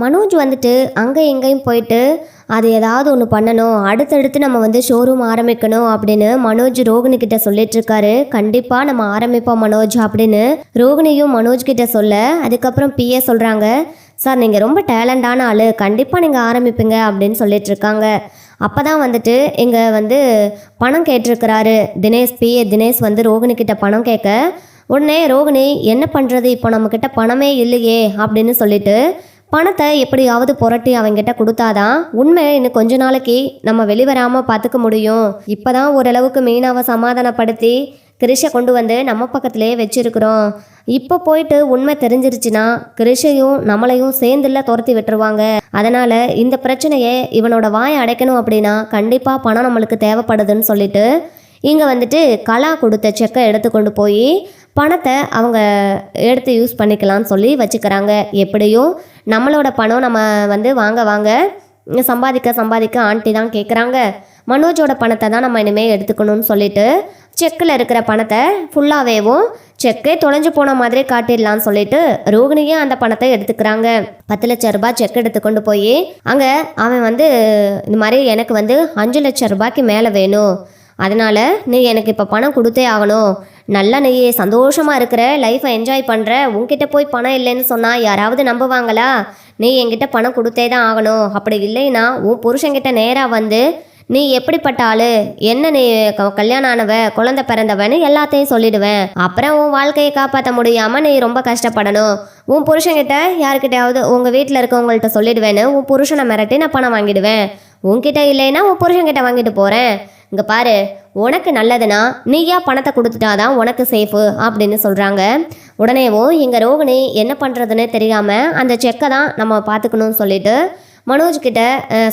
மனோஜ் வந்துட்டு அங்கே எங்கேயும் போயிட்டு அது ஏதாவது ஒன்று பண்ணணும். அடுத்தடுத்து நம்ம வந்து ஷோரூம் ஆரம்பிக்கணும் அப்படின்னு மனோஜ் ரோகிணி கிட்ட சொல்லிட்டு இருக்காரு. கண்டிப்பாக நம்ம ஆரம்பிப்போம் மனோஜ் அப்படின்னு ரோகிணியும் மனோஜ் கிட்ட சொல்ல அதுக்கப்புறம் பிஏ சொல்கிறாங்க சார் நீங்கள் ரொம்ப டேலண்டான ஆள். கண்டிப்பாக நீங்கள் ஆரம்பிப்பீங்க அப்படின்னு சொல்லிட்டு இருக்காங்க. அப்போ தான் வந்துட்டு இங்கே வந்து பணம் கேட்டிருக்கிறாரு. தினேஷ் பிஏ தினேஷ் வந்து ரோகிணிக்கிட்ட பணம் கேட்க உடனே ரோகிணி என்ன பண்ணுறது இப்போ நம்மக்கிட்ட பணமே இல்லையே அப்படின்னு சொல்லிட்டு பணத்தை எப்படியாவது புரட்டி அவங்கிட்ட கொடுத்தாதான் உண்மை இன்னும் கொஞ்ச நாளைக்கு நம்ம வெளிவராமல் பார்த்துக்க முடியும். இப்போதான் ஓரளவுக்கு மீனாவை சமாதானப்படுத்தி கிரிஷை கொண்டு வந்து நம்ம பக்கத்திலே வச்சிருக்கிறோம். இப்போ போயிட்டு உண்மை தெரிஞ்சிருச்சுன்னா கிரிஷையும் நம்மளையும் சேர்ந்துல துரத்தி விட்டுருவாங்க. அதனால இந்த பிரச்சனையை இவனோட வாயை அடைக்கணும் அப்படின்னா கண்டிப்பாக பணம் நம்மளுக்கு தேவைப்படுதுன்னு சொல்லிட்டு இங்கே வந்துட்டு கலா கொடுத்த செக்கை எடுத்து கொண்டு போய் பணத்தை அவங்க எடுத்து யூஸ் பண்ணிக்கலாம்னு சொல்லி வச்சுக்கிறாங்க. எப்படியும் நம்மளோட பணம் நம்ம வந்து வாங்க வாங்க சம்பாதிக்க சம்பாதிக்க ஆண்டி தான் கேட்குறாங்க மனோஜோட பணத்தை தான் நம்ம இனிமேல் எடுத்துக்கணும்னு சொல்லிட்டு செக்கில் இருக்கிற பணத்தை ஃபுல்லாகவேவும் செக்கே தொலைஞ்சு போன மாதிரி காட்டிடலாம்னு சொல்லிட்டு ரோகிணியும் அந்த பணத்தை எடுத்துக்கிறாங்க. பத்து லட்ச ரூபாய் செக் எடுத்து கொண்டு போய் அங்கே அவன் வந்து இந்த மாதிரி எனக்கு வந்து அஞ்சு லட்ச ரூபாய்க்கு மேலே வேணும். அதனால் நீ எனக்கு இப்போ பணம் கொடுத்தே ஆகணும். நல்லா நீ சந்தோஷமாக இருக்கிற லைஃப்பை என்ஜாய் பண்ணுற உன்கிட்ட போய் பணம் இல்லைன்னு சொன்னால் யாராவது நம்புவாங்களா? நீ என்கிட்ட பணம் கொடுத்தே தான் ஆகணும். அப்படி இல்லைன்னா உன் புருஷங்கிட்ட நேராக வந்து நீ எப்படிப்பட்ட ஆளு? என்ன நீ க- கல்யாணம் ஆனவ? குழந்தை பிறந்தவன்னு எல்லாத்தையும் சொல்லிடுவேன். அப்புறம் உன் வாழ்க்கையை காப்பாற்ற முடியாம நீ ரொம்ப கஷ்டப்படணும். உன் புருஷன்கிட்ட யாருக்கிட்டையாவது உங்க வீட்டில் இருக்கவங்கள்ட்ட சொல்லிடுவேன்னு உன் புருஷனை மிரட்டி நான் பணம் வாங்கிடுவேன். உன்கிட்ட இல்லைன்னா உன் புருஷன்கிட்ட வாங்கிட்டு போறேன். இங்கே பாரு உனக்கு நல்லதுன்னா நீயா பணத்தை கொடுத்துட்டாதான் உனக்கு சேஃபு அப்படின்னு சொல்கிறாங்க உடனேவும் இங்கே ரோகிணி என்ன பண்ணுறதுன்னு தெரியாமல் அந்த செக்கை தான் நம்ம பார்த்துக்கணும்னு சொல்லிட்டு மனோஜ் கிட்ட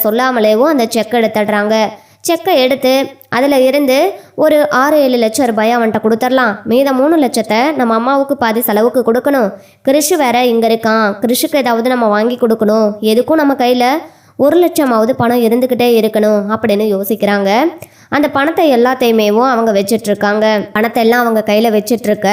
சொல்லாமலேவும் அந்த செக்கை எடுத்துடுறாங்க. செக்கை எடுத்து அதில் இருந்து ஒரு ஆறு ஏழு லட்சம் ரூபாய் அவன்கிட்ட கொடுத்துடலாம். மீத மூணு லட்சத்தை நம்ம அம்மாவுக்கு பாதி செலவுக்கு கொடுக்கணும். கிறிஷு வேற இங்கே இருக்கான். கிறிஷுக்கு ஏதாவது நம்ம வாங்கி கொடுக்கணும். எதுக்கும் நம்ம கையில் ஒரு லட்சமாவது பணம் இருந்துக்கிட்டே இருக்கணும் அப்படின்னு யோசிக்கிறாங்க. அந்த பணத்தை எல்லாத்தையுமேவும் அவங்க வச்சிட்ருக்காங்க. பணத்தை எல்லாம் அவங்க கையில் வச்சிட்ருக்க.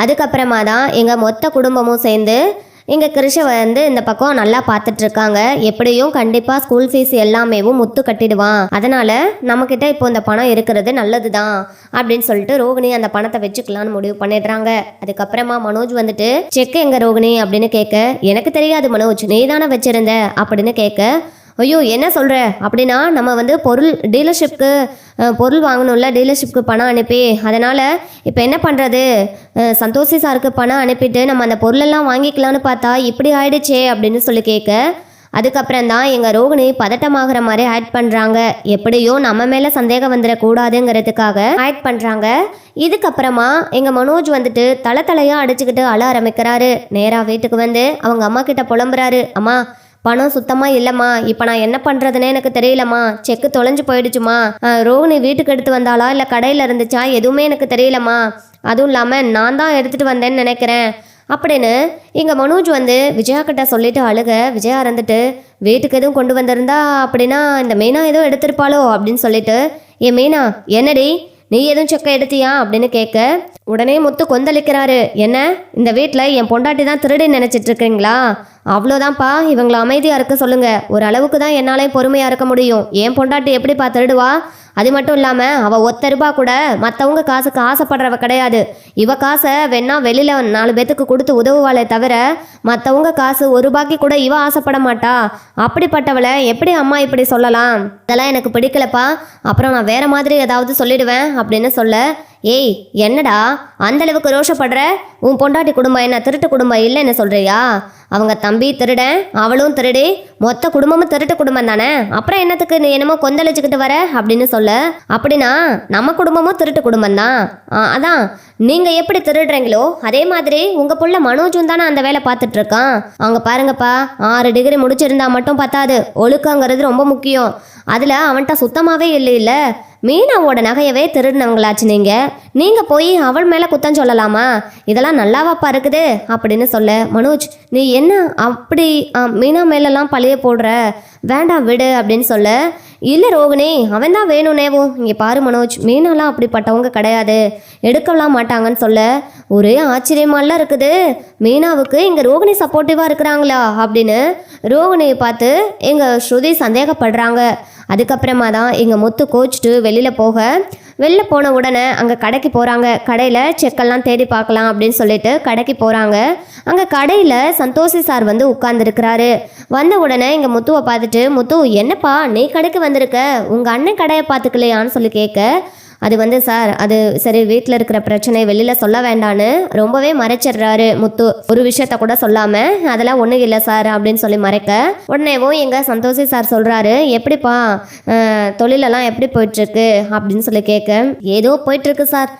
அதுக்கப்புறமா தான் எங்கள் மொத்த குடும்பமும் சேர்ந்து எங்கள் கிருஷை வந்து இந்த பக்கம் நல்லா பார்த்துட்டு இருக்காங்க எப்படியும் கண்டிப்பாக ஸ்கூல் ஃபீஸ் எல்லாமேவும் முத்து கட்டிடுவான். அதனால நம்மக்கிட்ட இப்போ இந்த பணம் இருக்கிறது நல்லது தான் அப்படின்னு சொல்லிட்டு ரோகிணி அந்த பணத்தை வச்சுக்கலாம்னு முடிவு பண்ணிடுறாங்க. அதுக்கப்புறமா மனோஜ் வந்துட்டு செக் எங்க ரோகிணி? அப்படின்னு கேட்க எனக்கு தெரியாது மனோஜ் நீ தானே வச்சிருந்த? அப்படின்னு கேட்க ஐயோ என்ன சொல்கிற அப்படின்னா நம்ம வந்து பொருள் டீலர்ஷிப்க்கு பொருள் வாங்கணும்ல டீலர்ஷிப்க்கு பணம் அனுப்பி அதனால் இப்போ என்ன பண்ணுறது சந்தோஷி சாருக்கு பணம் அனுப்பிட்டு நம்ம அந்த பொருளெல்லாம் வாங்கிக்கலாம்னு பார்த்தா இப்படி ஆயிடுச்சே அப்படின்னு சொல்லி கேட்க அதுக்கப்புறம் தான் எங்கள் ரோகிணி பதட்டமாகிற மாதிரி ஆட் பண்ணுறாங்க எப்படியோ நம்ம மேலே சந்தேகம் வந்துடக்கூடாதுங்கிறதுக்காக ஆட் பண்ணுறாங்க இதுக்கப்புறமா எங்கள் மனோஜ் வந்துட்டு தலை தலையாக அடிச்சுக்கிட்டு அழ ஆரம்பிக்கிறாரு. நேராக வீட்டுக்கு வந்து அவங்க அம்மா கிட்ட புலம்புறாரு. அம்மா பணம் சுத்தமாக இல்லைம்மா. இப்போ நான் என்ன பண்ணுறதுனே எனக்கு தெரியலம்மா. செக்கு தொலைஞ்சு போயிடுச்சுமா. ரோஹினி வீட்டுக்கு எடுத்து வந்தாளா? இல்லை கடையில் இருந்துச்சா? எதுவுமே எனக்கு தெரியலம்மா. அதுவும் இல்லாமல் நான் தான் எடுத்துகிட்டு வந்தேன்னு நினைக்கிறேன். அப்படின்னு இங்கே மனோஜ் வந்து விஜயா கிட்ட சொல்லிட்டு அழுக. விஜயா இருந்துட்டு வீட்டுக்கு எதுவும் கொண்டு வந்திருந்தா அப்படின்னா இந்த மீனா எதுவும் எடுத்திருப்பாளோ? அப்படின்னு சொல்லிட்டு ஏ மீனா என்னடி? நீ எதுவும் செக்க எடுத்தியா? அப்படின்னு கேட்க உடனே முத்து கொந்தளிக்கிறாரு. என்ன? இந்த வீட்டில் என் பொண்டாட்டி தான் திருடி நினைச்சிட்டு இருக்கீங்களா அவ்வளோதான்ப்பா இவங்களை அமைதியாக இருக்க சொல்லுங்க. ஒரு அளவுக்கு தான் என்னாலே பொறுமையாக இருக்க முடியும். என் பொண்டாட்டி எப்படிப்பா திருடுவா? அது மட்டும் இல்லாமல் அவள் ஒத்த ரூபா கூட மற்றவங்க காசுக்கு ஆசைப்படுறவ கிடையாது. இவ காசை வேணா வெளியில் நாலு பேத்துக்கு கொடுத்து உதவுவாளே தவிர மற்றவங்க காசு ஒரு ரூபாய்க்கு கூட இவ ஆசைப்பட மாட்டா. அப்படிப்பட்டவளை எப்படி அம்மா இப்படி சொல்லலாம்? இதெல்லாம் எனக்கு பிடிக்கலப்பா. அப்புறம் நான் வேற மாதிரி ஏதாவது சொல்லிடுவேன் அப்படின்னு சொல்ல ஏய் என்னடா? அந்த அளவுக்கு ரோஷப்படுற? உன் பொண்டாட்டி குடும்பம் என்ன திருட்டு குடும்பம் இல்லைன்னு சொல்றியா? அவங்க தம்பி திருடன் அவளும் திருடி மொத்த குடும்பமும் திருட்டு குடும்பம் தானே? அப்புறம் என்னத்துக்கு நீ என்னமோ கொந்தளிச்சுக்கிட்டு வர அப்படின்னு சொல்ல. அப்படின்னா நம்ம குடும்பமும் திருட்டு குடும்பம் தான். அதான். நீங்கள் எப்படி திருடுறீங்களோ அதே மாதிரி உங்கள் புள்ள மனோஜும் தானே அந்த வேலை பார்த்துட்டு இருக்கான். அவங்க பாருங்கப்பா ஆறு டிகிரி முடிச்சிருந்தா மட்டும் பத்தாது. ஒழுக்கங்கிறது ரொம்ப முக்கியம். அதில் அவன்கிட்ட சுத்தமாகவே இல்லை இல்லை மீனாவோட நகையவே திருடினவங்களாச்சு நீங்கள் நீங்கள் போய் அவள் மேலே குத்தம் சொல்லலாமா? இதெல்லாம் நல்லாவாப்பா இருக்குது அப்படின்னு சொல்ல மனோஜ் நீ என்ன அப்படி மீனா மேலெல்லாம் பழைய போடுற? வேண்டாம் விடு அப்படின்னு சொல்ல இல்லை ரோகிணி அவன் தான் வேணும்னேவும் இங்கே பாரு மனோஜ் மீனாலாம் அப்படிப்பட்டவங்க கிடையாது. எடுக்கலாம் மாட்டாங்கன்னு சொல்ல ஒரே ஆச்சரியமாலாம் இருக்குது. மீனாவுக்கு இங்கே ரோகிணி சப்போர்ட்டிவாக இருக்கிறாங்களா அப்படின்னு ரோகிணியை பார்த்து எங்கள் ஸ்ருதி சந்தேகப்படுறாங்க. அதுக்கப்புறமா தான் எங்கள் முத்து கோச்சிட்டு வெளியில் போக. வெளில போன உடனே அங்கே கடைக்கு போகிறாங்க கடையில் செக்கெல்லாம் தேடி பார்க்கலாம் அப்படின்னு சொல்லிட்டு கடைக்கு போகிறாங்க அங்கே கடையில் சந்தோஷி சார் வந்து உட்கார்ந்துருக்கிறாரு. வந்த உடனே இங்கே முத்துவை பார்த்துட்டு முத்து என்னப்பா நீ கடைக்கு வந்திருக்க? உங்கள் அண்ணன் கடையை பார்த்துக்கலையான்னு சொல்லி கேட்க அது வந்து சார் அது சரி வீட்டில் இருக்கிற பிரச்சனை வெளியில் சொல்ல வேண்டான்னு ரொம்பவே மறைச்சிடுறாரு முத்து. ஒரு விஷயத்த கூட சொல்லாமல் அதெல்லாம் ஒன்றும் இல்லை சார் அப்படின்னு சொல்லி மறைக்க. உடனேவும் எங்கள் சந்தோஷி சார் சொல்கிறாரு எப்படிப்பா தொழிலெல்லாம் எப்படி போயிட்டுருக்கு? அப்படின்னு சொல்லி கேட்க ஏதோ போயிட்டுருக்கு சார்.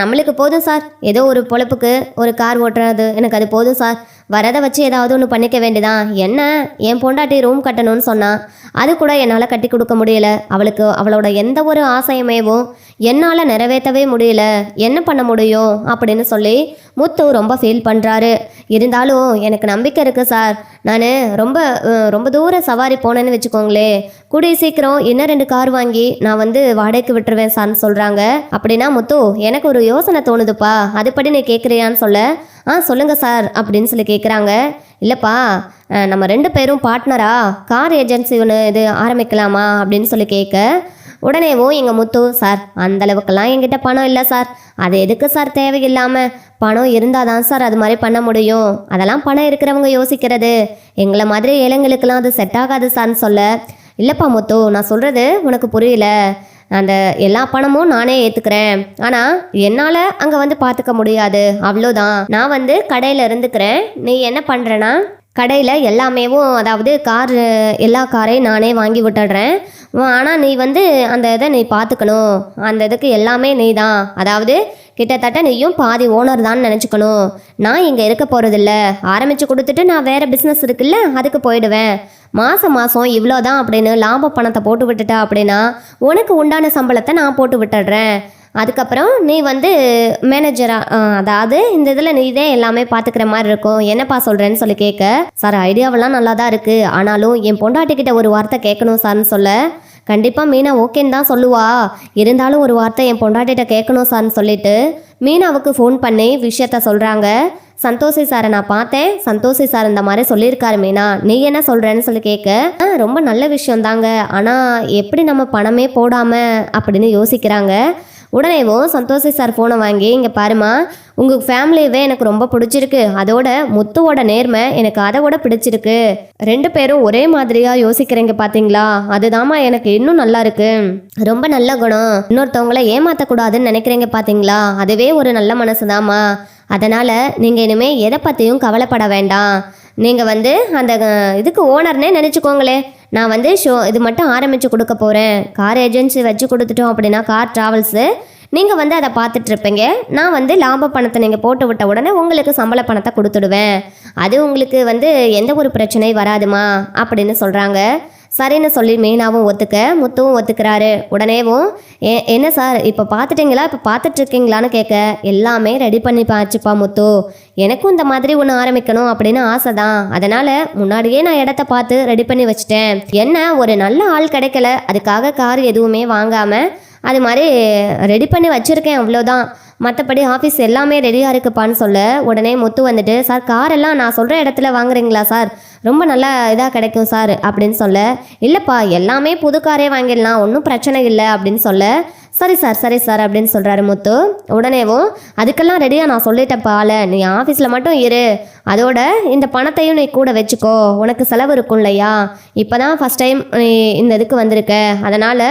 நம்மளுக்கு போதும் சார். ஏதோ ஒரு பொழப்புக்கு ஒரு கார் ஓட்டுறது. எனக்கு அது போதும் சார். வரதை வச்சு ஏதாவது ஒன்று பண்ணிக்க வேண்டியதான் என்ன? என் பொண்டாட்டி ரூம் கட்டணும்னு சொன்னான் அது கூட என்னால் கட்டி கொடுக்க முடியல. அவளுக்கு அவளோட எந்த ஒரு ஆசையுமேவும் என்னால் நிறைவேற்றவே முடியல. என்ன பண்ண முடியும்? அப்படின்னு சொல்லி முத்து ரொம்ப ஃபீல் பண்ணுறாரு இருந்தாலும் எனக்கு நம்பிக்கை இருக்குது சார் நான் ரொம்ப ரொம்ப தூரம் சவாரி போனேன்னு வச்சுக்கோங்களே. கூடிய சீக்கிரம் இன்னும் ரெண்டு கார் வாங்கி நான் வந்து வாடகைக்கு விட்டுருவேன் சார்னு சொல்கிறாங்க அப்படின்னா முத்து எனக்கு ஒரு யோசனை தோணுதுப்பா. அதுபடி நீ கேட்குறியான்னு சொல்ல ஆ சொல்லுங்கள் சார் அப்படின்னு சொல்லி கேட்குறாங்க இல்லைப்பா நம்ம ரெண்டு பேரும் பார்ட்னரா கார் ஏஜென்சி ஒன்று இது ஆரம்பிக்கலாமா அப்படின்னு சொல்லி கேட்க உடனேவும் எங்கள் முத்து சார் அந்த அளவுக்கெல்லாம் பணம் இல்லை சார். அது எதுக்கு சார் தேவையில்லாமல் பணம் இருந்தால் தான் சார் அது மாதிரி பண்ண முடியும். அதெல்லாம் பணம் இருக்கிறவங்க யோசிக்கிறது. எங்களை மாதிரி ஏழைங்களுக்கெல்லாம் அது செட் ஆகாது சார்னு சொல்ல. இல்லைப்பா முத்து நான் சொல்கிறது உனக்கு புரியல. அந்த எல்லா பணமும் நானே ஏற்றுக்கிறேன் ஆனால் என்னால் அங்கே வந்து பார்த்துக்க முடியாது. அவ்வளோதான் நான் வந்து கடையில் இருந்துக்கிறேன். நீ என்ன பண்ணுறேன்னா கடையில் எல்லாமேவும் அதாவது கார் எல்லா காரையும் நானே வாங்கி விட்டுடுறேன். ஆனால் நீ வந்து அந்த இதை நீ பார்த்துக்கணும் அந்த இதுக்கு எல்லாமே நீ தான் அதாவது கிட்டத்தட்ட நீயும் பாதி ஓனர் தான் நினச்சிக்கணும். நான் இங்கே இருக்க போகிறதில்ல ஆரம்பித்து கொடுத்துட்டு நான் வேறு பிஸ்னஸ் இருக்குல்ல அதுக்கு போயிடுவேன். மாதம் மாதம் இவ்வளோ தான் அப்படின்னு லாப பணத்தை போட்டு விட்டுட்டா அப்படின்னா உனக்கு உண்டான சம்பளத்தை நான் போட்டு விட்டுடுறேன். அதுக்கப்புறம் நீ வந்து மேனேஜராக அதாவது இந்த இதில் நீ தான் எல்லாமே பார்த்துக்கிற மாதிரி இருக்கும். என்னப்பா சொல்கிறேன்னு சொல்லி கேட்க சார் ஐடியாவெல்லாம் நல்லா தான் இருக்குது ஆனாலும் என் பொண்டாட்டிக்கிட்ட ஒரு வார்த்தை கேட்கணும் சார்னு சொல்ல கண்டிப்பாக மீனா ஓகேன்னு தான் சொல்லுவா. இருந்தாலும் ஒரு வார்த்தை என் பொண்டாட்டிகிட்ட கேட்கணும் சார்னு சொல்லிட்டு மீனாவுக்கு ஃபோன் பண்ணி விஷயத்த சொல்கிறாங்க சந்தோஷி சாரை நான் பார்த்தேன். சந்தோஷி சார் இந்த மாதிரி சொல்லியிருக்காரு மீனா. நீ என்ன சொல்கிறேன்னு சொல்லி கேட்க "ஆ, ரொம்ப நல்ல விஷயம் தாங்க ஆனால் எப்படி நம்ம பணமே போடாமல் அப்படின்னு யோசிக்கிறாங்க. உடனேவோ சந்தோஷி சார் ஃபோனை வாங்கி இங்கே பாருமா உங்கள் ஃபேமிலியவே எனக்கு ரொம்ப பிடிச்சிருக்கு. அதோட முத்துவோட நேர்மை எனக்கு அதை விட பிடிச்சிருக்கு. ரெண்டு பேரும் ஒரே மாதிரியாக யோசிக்கிறீங்க பார்த்தீங்களா அதுதாம்மா எனக்கு இன்னும் நல்லா இருக்கு. ரொம்ப நல்ல குணம். இன்னொருத்தவங்கள ஏமாற்றக்கூடாதுன்னு நினைக்கிறீங்க பார்த்தீங்களா அதுவே ஒரு நல்ல மனசுதாம்மா. அதனால் நீங்கள் இனிமேல் எதை பற்றியும் கவலைப்பட வேண்டாம். நீங்கள் வந்து அந்த இதுக்கு ஓனர்னே நினச்சிக்கோங்களேன். நான் வந்து ஷோ இது மட்டும் ஆரம்பித்து கொடுக்க போகிறேன் கார் ஏஜென்சி வச்சு கொடுத்துட்டோம் அப்படின்னா கார் ட்ராவல்ஸு நீங்கள் வந்து அதை பார்த்துட்ருப்பீங்க நான் வந்து லாப பணத்தை நீங்கள் போட்டு விட்ட உடனே உங்களுக்கு சம்பள பணத்தை கொடுத்துடுவேன். அது உங்களுக்கு வந்து எந்த ஒரு பிரச்சனையும் வராதுமா? அப்படின்னு சொல்கிறாங்க சரின்னு சொல்லி மீனாவும் ஒத்துக்க முத்துவும் ஒத்துக்கிறாரு. உடனேவும் "ஏ- என்ன சார் இப்போ பார்த்துட்டீங்களா இப்போ பார்த்துட்டு இருக்கீங்களான்னு கேட்க எல்லாமே ரெடி பண்ணி பாச்சுப்பா முத்து. எனக்கும் இந்த மாதிரி ஒன்று ஆரம்பிக்கணும் அப்படின்னு ஆசை தான் அதனால் முன்னாடியே நான் இடத்த பார்த்து ரெடி பண்ணி வச்சுட்டேன். என்ன ஒரு நல்ல ஆள் கிடைக்கல. அதுக்காக கார் எதுவுமே வாங்காமல் அது மாதிரி ரெடி பண்ணி வச்சுருக்கேன் அவ்வளோதான் மற்றபடி ஆஃபீஸ் எல்லாமே ரெடியாக இருக்குப்பான்னு சொல்ல உடனே முத்து வந்துட்டு சார் காரெல்லாம் நான் சொல்கிற இடத்துல வாங்குறீங்களா சார்? ரொம்ப நல்லா இதாக கிடைக்கும் சார் அப்படின்னு சொல்ல இல்லைப்பா எல்லாமே புது காரே வாங்கிடலாம் ஒன்றும் பிரச்சனை இல்லை அப்படின்னு சொல்ல சரி சார் சரி சார் அப்படின்னு சொல்கிறாரு முத்து. உடனேவும் அதுக்கெல்லாம் ரெடியாக நான் சொல்லிட்டேன் பால நீ ஆஃபீஸில் மட்டும் இரு. அதோட இந்த பணத்தையும் நீ கூட வச்சுக்கோ. உனக்கு செலவு இருக்கும் இல்லையா? இப்போ தான் ஃபஸ்ட் டைம் நீ இந்த இதுக்கு வந்திருக்க. அதனால்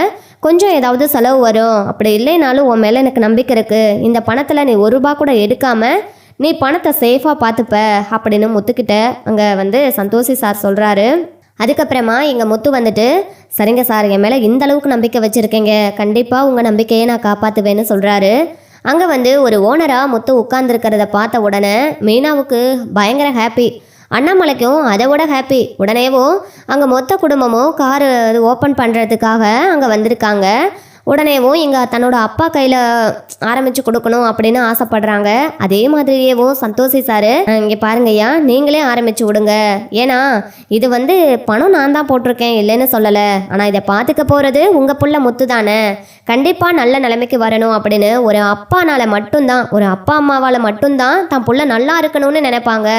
கொஞ்சம் ஏதாவது செலவு வரும். அப்படி இல்லைனாலும் உன் மேலே எனக்கு நம்பிக்கை இருக்குது இந்த பணத்தில் நீ ஒரு ரூபா கூட எடுக்காமல் நீ பணத்தை சேஃபாக பார்த்துப்ப அப்படின்னு முத்துக்கிட்ட அங்கே வந்து சந்தோஷி சார் சொல்கிறாரு அதுக்கப்புறமா எங்கள் முத்து வந்துட்டு சரிங்க சார் என் மேலே இந்த அளவுக்கு நம்பிக்கை வச்சுருக்கீங்க. கண்டிப்பாக உங்கள் நம்பிக்கையை நான் காப்பாற்றுவேன்னு சொல்கிறாரு அங்கே வந்து ஒரு ஓனராக முத்து உட்கார்ந்துருக்கிறத பார்த்த உடனே மீனாவுக்கு பயங்கர ஹாப்பி அண்ணாமலைக்கும் அதை விட ஹாப்பி உடனேவும் அங்கே மொத்த குடும்பமும் காரு ஓப்பன் பண்ணுறதுக்காக அங்கே வந்திருக்காங்க. உடனேவும் இங்கே தன்னோட அப்பா கையில் ஆரம்பித்து கொடுக்கணும் அப்படின்னு ஆசைப்படுறாங்க. அதே மாதிரியேவும் சந்தோஷி சார் இங்கே பாருங்கய்யா நீங்களே ஆரம்பித்து விடுங்க. ஏன்னா இது வந்து பணம் நான் தான் போட்டிருக்கேன் இல்லைன்னு சொல்லலை. ஆனால் இதை பார்த்துக்க போகிறது உங்கள் புள்ள முத்து தானே. கண்டிப்பாக நல்ல நிலைமைக்கு வரணும் அப்படின்னு ஒரு அப்பானால மட்டும்தான் ஒரு அப்பா அம்மாவால் மட்டும்தான் தான் புள்ள நல்லா இருக்கணும்னு நினைப்பாங்க.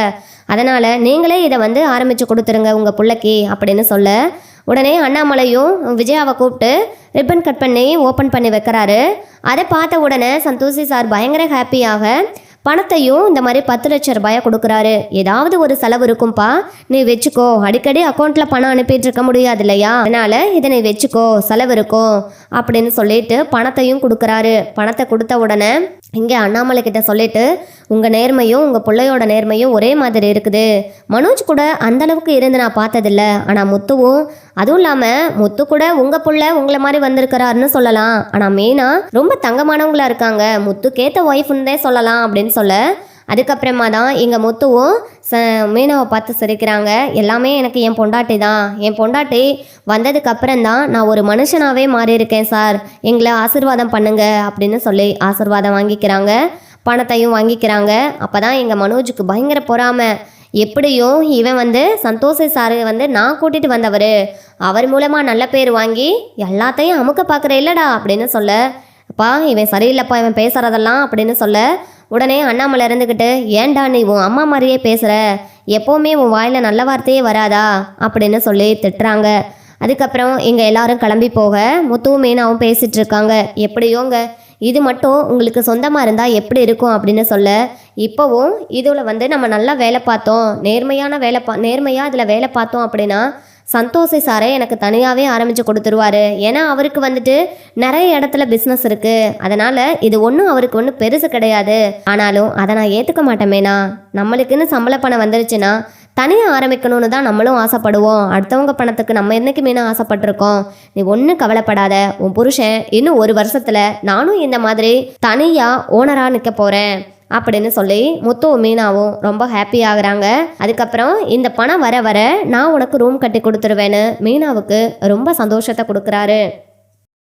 அதனால் நீங்களே இதை வந்து ஆரம்பித்து கொடுத்துருங்க உங்கள் பிள்ளைக்கு அப்படின்னு சொல்ல உடனே அண்ணாமலையும் விஜயாவை கூப்பிட்டு ரிப்பன் கட் பண்ணி ஓப்பன் பண்ணி வைக்கிறாரு. அதை பார்த்த உடனே சந்தோஷி சார் பயங்கர ஹாப்பியாக பணத்தையும் இந்த மாதிரி பத்து லட்ச ரூபாயை கொடுக்குறாரு. ஏதாவது ஒரு செலவு இருக்கும்பா நீ வச்சுக்கோ. அடிக்கடி அக்கௌண்ட்டில் பணம் அனுப்பிட்டு இருக்க முடியாது இல்லையா? அதனால இதை நீ வச்சுக்கோ செலவு இருக்கும் அப்படின்னு சொல்லிட்டு பணத்தையும் கொடுக்குறாரு. பணத்தை கொடுத்த உடனே இங்கே அண்ணாமலை கிட்ட சொல்லிட்டு உங்கள் நேர்மையும் உங்கள் பிள்ளையோட நேர்மையும் ஒரே மாதிரி இருக்குது. மனோஜ் கூட அந்தளவுக்கு இருந்து நான் பார்த்ததில்ல. ஆனால் முத்துவும் அதுவும் இல்லாமல் முத்து கூட உங்கள் பிள்ளை உங்களை மாதிரி வந்திருக்கிறாருன்னு சொல்லலாம். ஆனால் மெயினாக ரொம்ப தங்கமானவங்களா இருக்காங்க. முத்துக்கேற்ற ஒய்ஃப்னு சொல்லலாம் அப்படின்னு சொல்ல அதுக்கப்புறமா தான் எங்கள் முத்துவும் ச மீனாவை பார்த்து சிரிக்கிறாங்க. எல்லாமே எனக்கு என் பொண்டாட்டி தான். என் பொண்டாட்டி வந்ததுக்கப்புறம் தான் நான் ஒரு மனுஷனாகவே மாறியிருக்கேன் சார். எங்களை ஆசீர்வாதம் பண்ணுங்க அப்படின்னு சொல்லி ஆசீர்வாதம் வாங்கிக்கிறாங்க. பணத்தையும் வாங்கிக்கிறாங்க. அப்போ தான் எங்கள் மனோஜுக்கு பயங்கர பொறாமை. எப்படியும் இவன் வந்து சந்தோஷ சாரு வந்து நான் கூட்டிகிட்டு வந்தவர். அவர் மூலமாக நல்ல பேர் வாங்கி எல்லாத்தையும் அமுக்க பார்க்குற இல்லடா அப்படின்னு சொல்ல அப்பா இவன் சரியில்லைப்பா இவன் பேசுகிறதெல்லாம் அப்படின்னு சொல்ல உடனே அண்ணாமலை இருந்துக்கிட்டு ஏன்டா நீ உன் அம்மா மாதிரியே பேசுகிற எப்போவுமே உன் வாயில் நல்ல வார்த்தையே வராதா? அப்படின்னு சொல்லி திட்டுறாங்க. அதுக்கப்புறம் இங்கே எல்லாரும் கிளம்பி போக முத்துவும் மீனாவும் பேசிகிட்டு இருக்காங்க. எப்படியோங்க? இது மட்டும் உங்களுக்கு சொந்தமாக இருந்தால் எப்படி இருக்கும்? அப்படின்னு சொல்ல இப்போவும் இதில் வந்து நம்ம நல்லா வேலை பார்த்தோம். நேர்மையான வேலை பா நேர்மையாக இதில் வேலை பார்த்தோம் அப்படின்னா சந்தோஷி சாரே எனக்கு தனியாகவே ஆரம்பித்து கொடுத்துருவாரு. ஏன்னா அவருக்கு வந்துட்டு நிறைய இடத்துல பிஸ்னஸ் இருக்குது அதனால் இது ஒன்றும் அவருக்கு ஒன்றும் பெருசு கிடையாது. ஆனாலும் அதை நான் ஏற்றுக்க மாட்டேமேனா நம்மளுக்குன்னு சம்பள பணம் வந்துருச்சுன்னா தனியாக ஆரம்பிக்கணும்னு தான் நம்மளும் ஆசைப்படுவோம். அடுத்தவங்க பணத்துக்கு நம்ம என்னைக்குமே ஆசைப்பட்டிருக்கோம்? நீ ஒன்றும் கவலைப்படாத. உன் புருஷன் இன்னும் ஒரு வருஷத்தில் நானும் இந்த மாதிரி தனியாக ஓனராக நிற்க போகிறேன் அப்படின்னு சொல்லி முத்துவும் மீனாவும் ரொம்ப ஹாப்பி ஆகுறாங்க. அதுக்கப்புறம் இந்த பணம் வர வர நான் உனக்கு ரூம் கட்டி கொடுத்துருவேன்னு மீனாவுக்கு ரொம்ப சந்தோஷத்தை கொடுக்குறாரு.